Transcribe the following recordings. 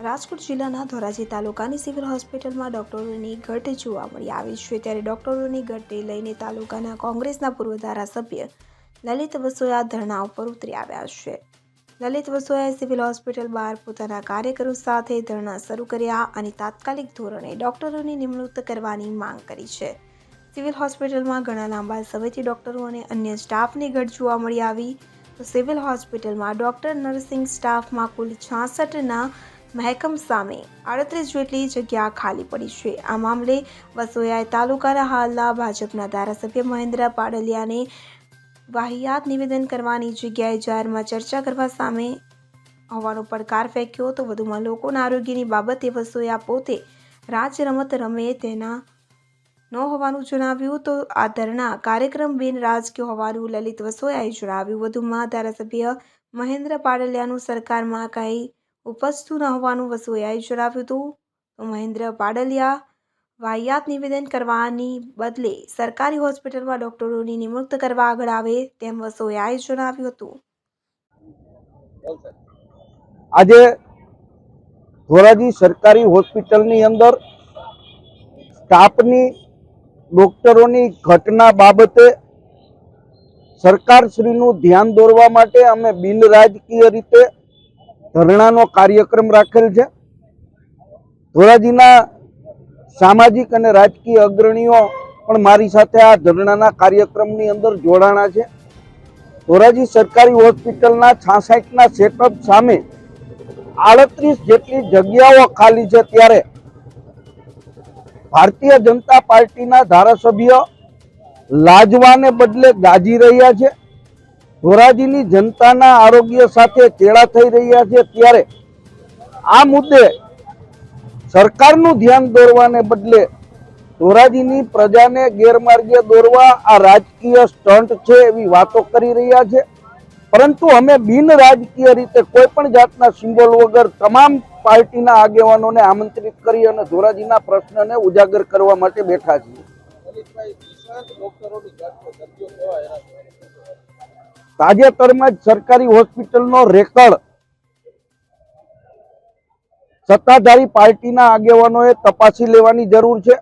રાજકોટ જિલ્લાના ધોરાજી તાલુકાની સિવિલ હોસ્પિટલમાં ડોક્ટરોની ઘટ જોવા મળી આવી છે ત્યારે ડોક્ટરોની ઘટને લઈને તાલુકાના કોંગ્રેસના પૂર્વ ધારાસભ્ય લલિત વસોયા ધરણા ઉપર ઉતરી આવ્યા છે. લલિત વસોયાએ સિવિલ હોસ્પિટલ બહાર પોતાના કાર્યકરો સાથે ધરણા શરૂ કર્યા અને તાત્કાલિક ધોરણે ડોક્ટરોની નિમણૂક કરવાની માંગ કરી છે. સિવિલ હોસ્પિટલમાં ઘણા લાંબા સમયથી ડોક્ટરો અને અન્ય સ્ટાફની ઘટ જોવા મળી આવી. તો સિવિલ હોસ્પિટલમાં ડોક્ટર નર્સિંગ સ્ટાફમાં કુલ છાસઠના મહેકમ સામે આડત્રીસ જેટલી જગ્યા ખાલી પડી છે. આ મામલે વસોયાએ તાલુકાના હાલના ભાજપના ધારાસભ્ય મહેન્દ્ર પાડલિયાને વાહિયાત નિવેદન કરવાની જગ્યાએ જાહેરમાં ચર્ચા કરવા સામે હોવાનો પડકાર ફેંક્યો તો વધુમાં લોકોના આરોગ્યની બાબતે વસોયા પોતે રાજ રમત રમે તેના ન હોવાનું જણાવ્યું તો આ ધરણા કાર્યક્રમ બિન રાજકીય હોવાનું લલિત વસોયાએ જણાવ્યું. વધુમાં ધારાસભ્ય મહેન્દ્ર પાડલિયાનું સરકારમાં કંઈ ઉપજતું ન હોવાનું વસોયાએ જણાવ્યું હતું. તો મહેન્દ્ર પાડલિયા, વાહિયાત નિવેદન કરવાની બદલે સરકારી હોસ્પિટલમાં ડોક્ટરોની નિમણૂક કરવા આગળ આવે તેમ વસોયાએ જણાવ્યું હતું. આજે ધોરાજી સરકારી હોસ્પિટલની અંદર સ્ટાફની ડોક્ટરોની ઘટના બાબતે સરકારશ્રીનું ધ્યાન દોરવા માટે અમે બિન રાજકીય રીતે ધરણાનો કાર્યક્રમ રાખેલ છે. ધોરાજીના સામાજિક અને રાજકીય અગ્રણીઓ પણ મારી સાથે આ ધરણાના કાર્યક્રમની અંદર જોડાણા છે. ધોરાજી સરકારી હોસ્પિટલના છાસઠના સેટઅપ સામે આડત્રીસ જેટલી જગ્યાઓ ખાલી છે ત્યારે ભારતીય જનતા પાર્ટીના ધારાસભ્ય લાજવાને બદલે ગાજી રહ્યા છે. ધોરાજીની જનતાના આરોગ્ય સાથે ચેડા થઈ રહ્યા છે ત્યારે આ મુદ્દે સરકારનું ધ્યાન દોરવાને બદલે ધોરાજીની પ્રજાને ગેરમાર્ગે દોરવા આ રાજકીય સ્ટન્ટ છે એવી વાતો કરી રહ્યા છે. પરંતુ અમે બિન રાજકીય રીતે કોઈ પણ જાતના સિમ્બોલ વગર તમામ પાર્ટીના આગેવાનોને આમંત્રિત કરી અને ધોરાજીના પ્રશ્નને ઉજાગર કરવા માટે બેઠા છીએ. તાજેતરમાં જ સરકારી હોસ્પિટલનો રેકર્ડ. સત્તાધારી પાર્ટીના આગેવાનોએ તપાસી લેવાની જરૂર છે.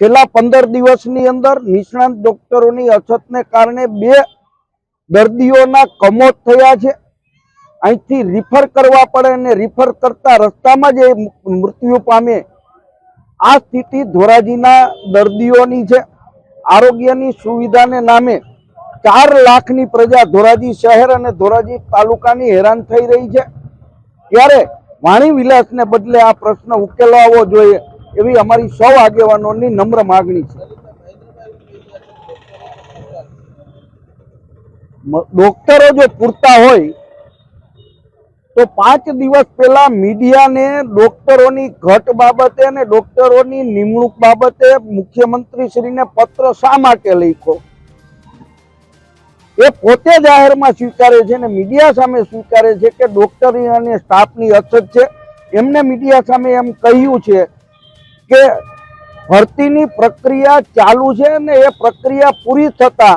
છેલ્લા પંદર દિવસની અંદર નિષ્ણાંત ડોક્ટરોની અછતને કારણે બે દર્દીઓના કમોત થયા છે. અહીંથી રિફર કરવા પડે અને રિફર કરતા રસ્તામાં જ એ મૃત્યુ પામે. આ સ્થિતિ ધોરાજીના દર્દીઓની છે. આરોગ્યની સુવિધાને નામે ચાર લાખની પ્રજા ધોરાજી શહેર અને ધોરાજી તાલુકાની હેરાન થઈ રહી છે. ત્યારે વાણી વિલાસને બદલે આ પ્રશ્ન ઉકેલાવો જોઈએ એવી અમારી સૌ આગેવાનોની નમ્ર માગણી છે. ડોક્ટરો જો પૂરતા હોય, તો પાંચ દિવસ પહેલા મીડિયાને ડોક્ટરોની ઘટ બાબતે અને ડોક્ટરોની નિમણૂક બાબતે મુખ્યમંત્રી શ્રીને પત્ર શા માટે લખ્યો? એ પોતે જાહેરમાં સ્વીકારે છે અને મીડિયા સામે સ્વીકારે છે કે ડોક્ટરી અને સ્ટાફની અછત છે, એમને મીડિયા સામે એમ કહ્યું છે કે ભરતીની પ્રક્રિયા ચાલુ છે અને એ પ્રક્રિયા પૂરી થતા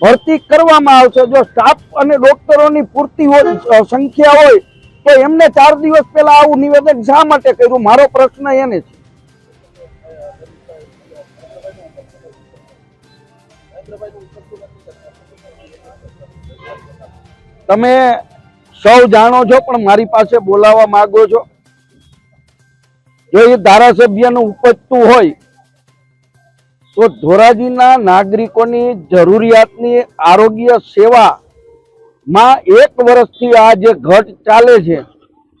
ભરતી કરવામાં આવશે. જો સ્ટાફ અને ડોક્ટરોની પૂરતી હોય, સંખ્યા હોય, તો એમને ચાર દિવસ પહેલા આવું નિવેદન શા માટે કર્યું? મારો પ્રશ્ન એને છે. તમે સૌ જાણો છો, પણ મારી પાસે બોલાવવા માંગો છો. જો એ ધારાસભ્યનું ઉપજતું હોય, તો ધોરાજીના નાગરિકોની જરૂરિયાતની આરોગ્ય સેવા માં એક વર્ષથી આ જે ઘટ ચાલે છે,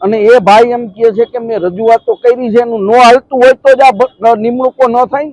અને એ ભાઈ એમ કહે છે કે મેં રજૂઆતો કરી છે, એનું ન હાલતું હોય તો જ આ નિમણૂકો ન થાય